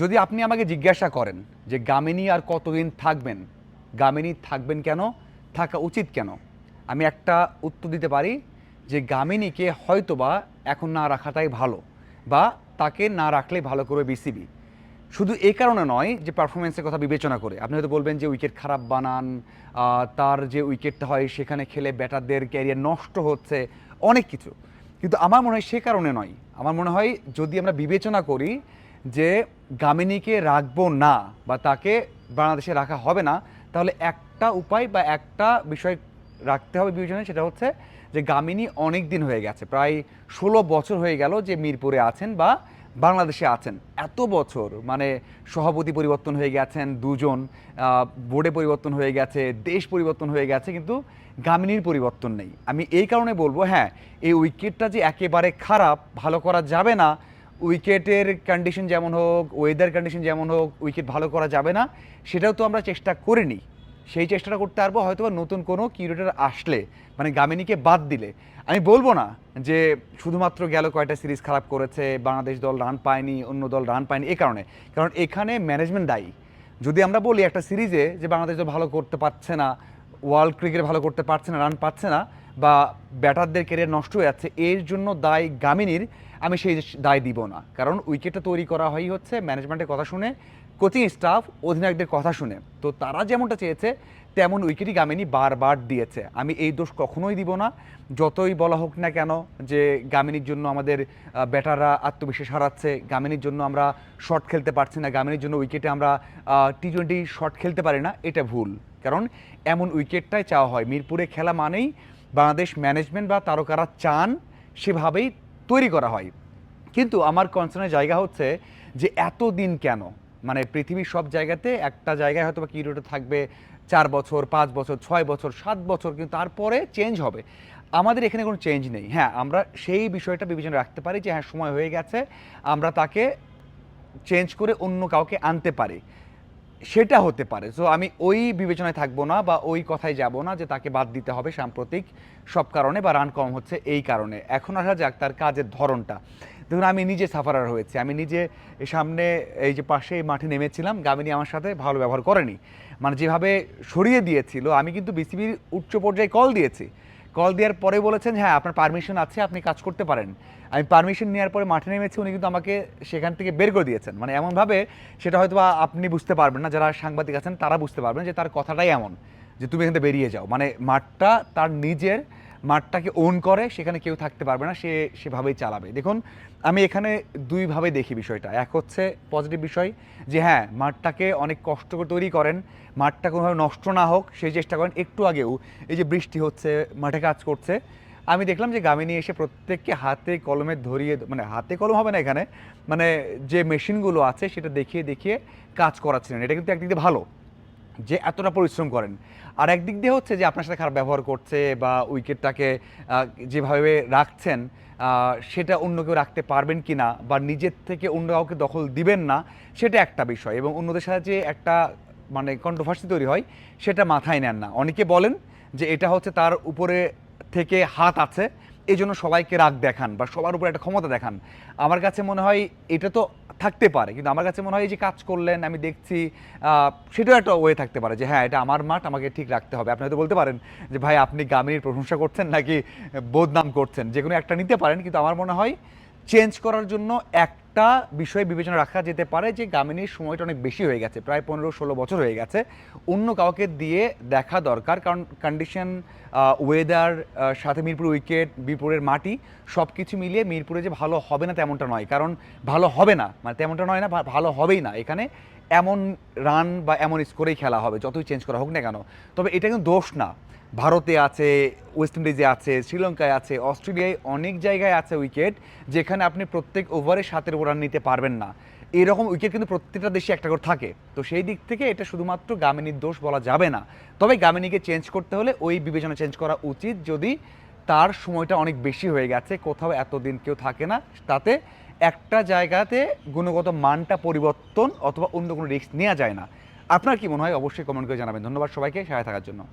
যদি আপনি আমাকে জিজ্ঞাসা করেন যে গামিনী আর কতদিন থাকবেন, গামিনী থাকবেন কেন, থাকা উচিত কেন? আমি একটা উত্তর দিতে পারি যে গামিনীকে হয়তোবা এখন না রাখাটাই ভালো বা তাকে না রাখলে ভালো করবে বিসিবি শুধু এই কারণে নয় যে পারফরমেন্সের কথা বিবেচনা করে। আপনি হয়তো বলবেন যে উইকেট খারাপ বানান তার যে উইকেটটা হয় সেখানে খেলে ব্যাটারদের ক্যারিয়ার নষ্ট হচ্ছে, অনেক কিছু। কিন্তু আমার মনে হয় সে কারণে নয়। আমার মনে হয় যদি আমরা বিবেচনা করি যে গামিনীকে রাখব না বা তাকে বাংলাদেশে রাখা হবে না, তাহলে একটা উপায় বা একটা বিষয় রাখতে হবে বিবেচনায়, সেটা হচ্ছে যে গামিনী অনেক দিন হয়ে গেছে, প্রায় ষোলো বছর হয়ে গেল যে মিরপুরে আছেন বা বাংলাদেশে আছেন। এত বছর মানে সভাপতি পরিবর্তন হয়ে গেছেন, দুজন বোর্ডে পরিবর্তন হয়ে গেছে, দেশ পরিবর্তন হয়ে গেছে, কিন্তু গামিনীর পরিবর্তন নেই। আমি এই কারণে বলব হ্যাঁ এই উইকেটটা যে একেবারে খারাপ, ভালো করা যাবে না উইকেটের কন্ডিশন যেমন হোক ওয়েদার কন্ডিশন যেমন হোক উইকেট ভালো করা যাবে না, সেটাও তো আমরা চেষ্টা করিনি। সেই চেষ্টাটা করতে পারব হয়তো বা নতুন কোনো কিউরেটার আসলে মানে গামিনীকে বাদ দিলে। আমি বলব না যে শুধুমাত্র গেল কয়টা সিরিজ খারাপ করেছে, বাংলাদেশ দল রান পায়নি, অন্য দল রান পায়নি, এ কারণে। কারণ এখানে ম্যানেজমেন্ট দায়ী। যদি আমরা বলি একটা সিরিজে যে বাংলাদেশ দল ভালো করতে পারছে না ওয়ার্ল্ড ক্রিকেট ভালো করতে পারছে না রান পাচ্ছে না বা ব্যাটারদের কেরিয়ার নষ্ট হয়ে যাচ্ছে, এর জন্য দায় গামিনীর আমি সেই দায় দিব না। কারণ উইকেটটা তৈরি করা হয় হচ্ছে ম্যানেজমেন্টের কথা শুনে কোচিং স্টাফ অধিনায়কদের কথা শুনে। তো তারা যেমনটা চেয়েছে, তেমন উইকেটই গামিনী বারবার দিয়েছে। আমি এই দোষ কখনোই দিব না। যতই বলা হোক না কেন যে গামিনীর জন্য আমাদের ব্যাটাররা আত্মবিশ্বাস হারাচ্ছে, গামিনীর জন্য আমরা শট খেলতে পারছি না, গামিনীর জন্য উইকেটে আমরা টি টোয়েন্টি শট খেলতে পারি না, এটা ভুল। কারণ এমন উইকেটটাই চাওয়া হয়। মিরপুরে খেলা মানেই বাংলাদেশ ম্যানেজমেন্ট বা তারকারা চান সেভাবেই তৈরি করা হয়। কিন্তু আমার কনসার্নের জায়গা হচ্ছে যে এত দিন কেন? মানে পৃথিবীর সব জায়গাতে একটা জায়গায় হয়তো বা কিউরেটর থাকবে, চার বছর, পাঁচ বছর, ছয় বছর, সাত বছর, কিন্তু তারপরে চেঞ্জ হবে। আমাদের এখানে কোনো চেঞ্জ নেই। হ্যাঁ আমরা সেই বিষয়টা বিবেচনা রাখতে পারি যে হ্যাঁ সময় হয়ে গেছে, আমরা তাকে চেঞ্জ করে অন্য কাউকে আনতে পারি। সেটা হতে পারে। সো আমি ওই বিবেচনায় থাকব না বা ওই কথায় যাব না যে তাকে বাদ দিতে হবে সাম্প্রতিক সব কারণে বা রান কম হচ্ছে এই কারণে। এখন আসা যাক তার কাজের ধরনটা। দেখুন, আমি নিজে সাফারার হয়েছি। আমি নিজে সামনে এই যে পাশে মাঠে নেমেছিলাম, গামিনী আমার সাথে ভালো ব্যবহার করেনি। মানে যেভাবে সরিয়ে দিয়েছিল, আমি কিন্তু বিসিবির উচ্চ পর্যায়ে কল দিয়েছি। কল দেওয়ার পরে বলেছেন হ্যাঁ আপনার পারমিশন আছে, আপনি কাজ করতে পারেন। আমি পারমিশন নেওয়ার পরে মাঠে নেমেছি, উনি কিন্তু আমাকে সেখান থেকে বের করে দিয়েছেন। মানে এমনভাবে সেটা হয়তো আপনি বুঝতে পারবেন না, যারা সাংবাদিক আছেন তারা বুঝতে পারবেন যে, তার কথাটাই এমন, যে, তুমি এখান থেকে বেরিয়ে যাও। মানে মাঠটা তার নিজের মাঠটাকে ওন করে, সেখানে কেউ থাকতে পারবে না, সে সেভাবেই চালাবে। দেখুন, আমি এখানে দুইভাবে দেখি বিষয়টা। এক হচ্ছে পজিটিভ বিষয়, যে হ্যাঁ মাঠটাকে অনেক কষ্ট করে তৈরি করেন, মাঠটা কোনোভাবে নষ্ট না হোক সেই চেষ্টা করেন একটু আগেও। এই যে বৃষ্টি হচ্ছে, মাঠে কাজ করছে, আমি দেখলাম যে গামিনী এসে প্রত্যেককে হাতে কলমে ধরিয়ে মানে হাতে কলম হবে না এখানে মানে যে মেশিনগুলো আছে, সেটা দেখিয়ে দেখিয়ে কাজ করাচ্ছিলেন। এটা কিন্তু একদিক ভালো। যে এতটা পরিশ্রম করেন। আর একদিক দিয়ে হচ্ছে যে আপনার সাথে খারাপ ব্যবহার করছে বা উইকেটটাকে যেভাবে রাখছেন সেটা অন্য কেউ রাখতে পারবেন কি না বা নিজের থেকে অন্য কাউকে দখল দিবেন না, সেটা একটা বিষয়। এবং অন্যদের সাথে যে একটা মানে কন্ট্রোভার্সি তৈরি হয়, সেটা মাথায় নেন না। অনেকে বলেন যে এটা হচ্ছে তার উপরে থেকে হাত আছে এই জন্য সবাইকে রাগ দেখান বা সবার উপরে একটা ক্ষমতা দেখান। আমার কাছে মনে হয় এটা তো থাকতে পারে, কিন্তু আমার কাছে মনে হয় এই যে কাজ করলেন, আমি দেখছি সেটাও একটা ওয়ে থাকতে পারে যে হ্যাঁ এটা আমার মাঠ, আমাকে ঠিক রাখতে হবে। আপনি হয়তো বলতে পারেন যে, ভাই, আপনি গামিনীর প্রশংসা করছেন নাকি বদনাম করছেন? যে কোনো একটা নিতে পারেন, কিন্তু আমার মনে হয় চেঞ্জ করার জন্য একটা বিষয় বিবেচনা রাখা যেতে পারে যে গামিনীর সময়টা অনেক বেশি হয়ে গেছে, প্রায় পনেরো ষোলো বছর হয়ে গেছে। অন্য কাউকে দিয়ে দেখা দরকার, কারণ কন্ডিশন ওয়েদার সাথে মিরপুর উইকেট মিরপুরের মাটি সব কিছু মিলিয়ে মিরপুরে যে ভালো হবে না তেমনটা নয়। কারণ ভালো হবে না মানে তেমনটা নয় না ভালো হবেই না। এখানে এমন রান বা এমন স্কোরেই খেলা হবে, যতই চেঞ্জ করা হোক না কেন। তবে এটা কিন্তু দোষ না। ভারতে আছে ওয়েস্ট ইন্ডিজে আছে শ্রীলঙ্কায় আছে অস্ট্রেলিয়ায় অনেক জায়গায় আছে উইকেট যেখানে আপনি প্রত্যেক ওভারে সাতের ওভার রান নিতে পারবেন না। এরকম উইকেট কিন্তু প্রত্যেকটা দেশে একটা করে থাকে। তো সেই দিক থেকে এটা শুধুমাত্র গামিনীর দোষ বলা যাবে না। তবে গামিনীকে চেঞ্জ করতে হলে ওই বিবেচনা চেঞ্জ করা উচিত যদি তার সময়টা অনেক বেশি হয়ে গেছে। কোথাও এতদিন কেউ থাকে না, তাতে একটা জায়গাতে গুণগত মানটা পরিবর্তন অথবা অন্য কোনো রিস্ক নেওয়া যায় না। আপনার কি মনে হয়? অবশ্যই কমেন্ট করে জানাবেন। ধন্যবাদ সবাইকে। সহায় থাকার জন্য।